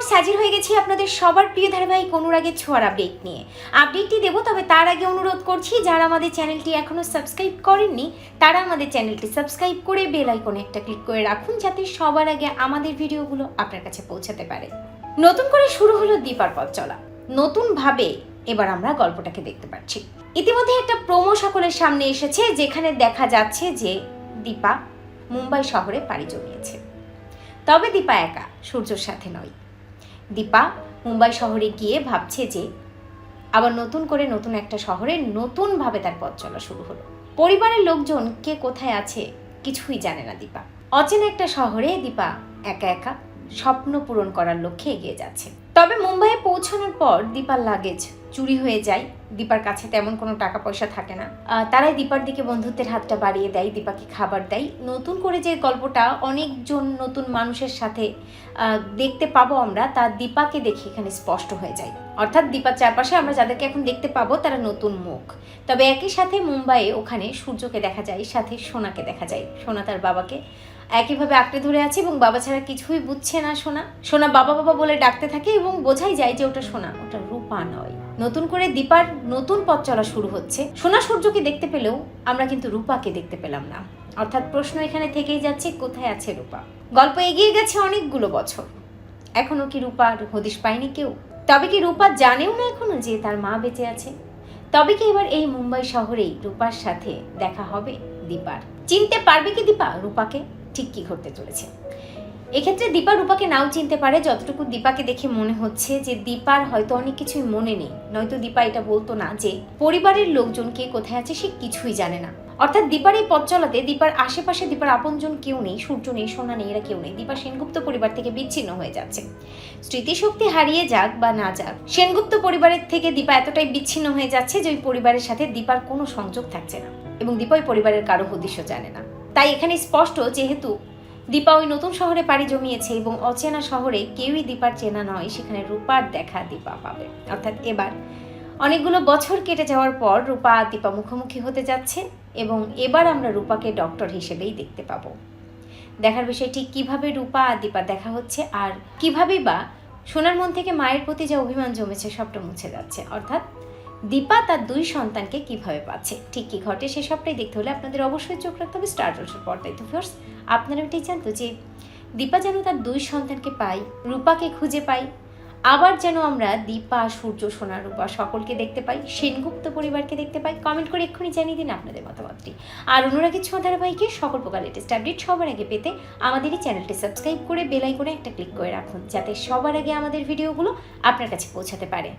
Viewers হাজির হয়ে গেছি আপনাদের সবার প্রিয় ধারাবাহিক অনুরাগের ছোঁয়ার আপডেট নিয়ে। আপডেটটি দেবো, তবে তার আগে অনুরোধ করছি, যারা আমাদের চ্যানেলটি এখনও সাবস্ক্রাইব করেননি, তারা আমাদের চ্যানেলটি সাবস্ক্রাইব করে বেল আইকনে একটা ক্লিক করে রাখুন, যাতে সবার আগে আমাদের ভিডিওগুলো আপনার কাছে পৌঁছাতে পারে। নতুন করে শুরু হলো দীপার পথ চলা। নতুনভাবে এবার আমরা গল্পটাকে দেখতে পাচ্ছি। ইতিমধ্যে একটা প্রোমো সকলের সামনে এসেছে, যেখানে দেখা যাচ্ছে যে দীপা মুম্বাই শহরে পাড়ি জমিয়েছে। তবে দীপা একা, সূর্যর সাথে নয়। দীপা মুম্বাই শহরে গিয়ে ভাবছে যে আবার নতুন করে নতুন একটা শহরে নতুনভাবে তার পথ চলা শুরু হলো। পরিবারের লোকজন কে কোথায় আছে কিছুই জানে না দীপা। অচেনা একটা শহরে দীপা একা একা স্বপ্ন পূরণ করার লক্ষ্যে এগিয়ে যাচ্ছে। তবে মুম্বাইয়ে পৌঁছানোর পর দীপার লাগেজ চুরি হয়ে যায়। দীপার কাছে তেমন কোনো টাকা পয়সা থাকে না। তারাই দীপার দিকে বন্ধুত্বের হাতটা বাড়িয়ে দেয়, দীপাকে খাবার দেয়। নতুন করে যে গল্পটা অনেকজন নতুন মানুষের সাথে দেখতে পাবো আমরা, তা দীপাকে দেখে এখানে স্পষ্ট হয়ে যায়। অর্থাৎ দীপার চারপাশে আমরা যাদেরকে এখন দেখতে পাবো, তারা নতুন মুখ। তবে একই সাথে মুম্বাইয়ে ওখানে সূর্যকে দেখা যায়, সাথে সোনাকে দেখা যায়। সোনা তার বাবাকে একইভাবে আঁকড়ে ধরে আছে এবং বাবা ছাড়া কিছুই বুঝছে না সোনা। সোনা বাবা বাবা বলে ডাকতে থাকে এবং বোঝাই যায় যে ওটা সোনা, ওটা রূপা নয়। নতুন করে দীপার নতুন পথ চলা শুরু হচ্ছে। সোনা সূর্যকে দেখতে পেলেও আমরা কিন্তু রূপাকে দেখতে পেলাম না। অর্থাৎ প্রশ্ন এখানে থেকেই যাচ্ছে, কোথায় আছে রূপা? গল্প এগিয়ে গেছে অনেকগুলো বছর। এখনও কি রূপার হদিশ পায়নি কেউ? তবে কি রূপা জানেও না এখনও যে তার মা বেঁচে আছে? তবে কি এবার এই মুম্বাই শহরেই রূপার সাথে দেখা হবে দীপার? চিনতে পারবে কি দীপা রূপাকে? ঠিক কি ঘটতে চলেছে? এক্ষেত্রে দীপা রূপাকে নাও চিনতে পারে, যতটুকু দীপাকে দেখে মনে হচ্ছে যে দীপার হয়তো অনেক কিছুই মনে নেই। নয়তো দীপা এটা বলতো না যে পরিবারের লোকজন কে কোথায় আছে সে কিছুই জানে না। অর্থাৎ দীপার এই পথ চলাতে দীপার আশেপাশে দীপার আপনজন কেউ নেই, সূর্য নেই, সোনা নেই, এরা কেউ নেই। দীপা সেনগুপ্ত পরিবার থেকে বিচ্ছিন্ন হয়ে যাচ্ছে। স্মৃতিশক্তি হারিয়ে যাক বা না যাক, সেনগুপ্ত পরিবারের থেকে দীপা এতটাই বিচ্ছিন্ন হয়ে যাচ্ছে যে ওই পরিবারের সাথে দীপার কোনো সংযোগ থাকছে না এবং দীপা ওই পরিবারের কারও হদিশ্য জানে না। তাই এখানে স্পষ্ট, যেহেতু দীপা ওই নতুন শহরে পাড়ি জমিয়েছে এবং অচেনা শহরে কেউই দীপার চেনা নয়, সেখানে রূপার দেখা দীপা পাবে। অর্থাৎ এবার অনেকগুলো বছর কেটে যাওয়ার পর রূপা দীপা মুখোমুখি হতে যাচ্ছে এবং এবার আমরা রূপাকে ডক্টর হিসেবেই দেখতে পাবো। দেখার বিষয় ঠিক কীভাবে রূপা আর দীপা দেখা হচ্ছে আর কিভাবেই বা সোনার মন থেকে মায়ের প্রতি যা অভিমান জমেছে সবটা মুছে যাচ্ছে। অর্থাৎ দীপা তার দুই সন্তানকে কীভাবে পাচ্ছে? ঠিক কি ঘটে সে সবটাই দেখতে হলে আপনাদের অবশ্যই চোখ রাখতে হবে স্টার জলসের পর্দায়। তো ফার্স্ট আপনারা এটাই জানতো যে দীপা যেন তার দুই সন্তানকে পাই রূপাকে খুঁজে পাই আবার যেন আমরা দীপা, সূর্য, সোনা, রূপা সকলকে দেখতে পাই, সেনগুপ্ত পরিবারকে দেখতে পাই। কমেন্ট করে এক্ষুনি জানিয়ে দিন আপনাদের মতামতটি। আর অনুরাগের ছোঁয়া ধারাবাহিকে সকল প্রকার লেটেস্ট আপডেট সবার আগে পেতে আমাদের এই চ্যানেলটি সাবস্ক্রাইব করে বেল আইকনে একটা ক্লিক করে রাখুন, যাতে সবার আগে আমাদের ভিডিওগুলো আপনার কাছে পৌঁছাতে পারে।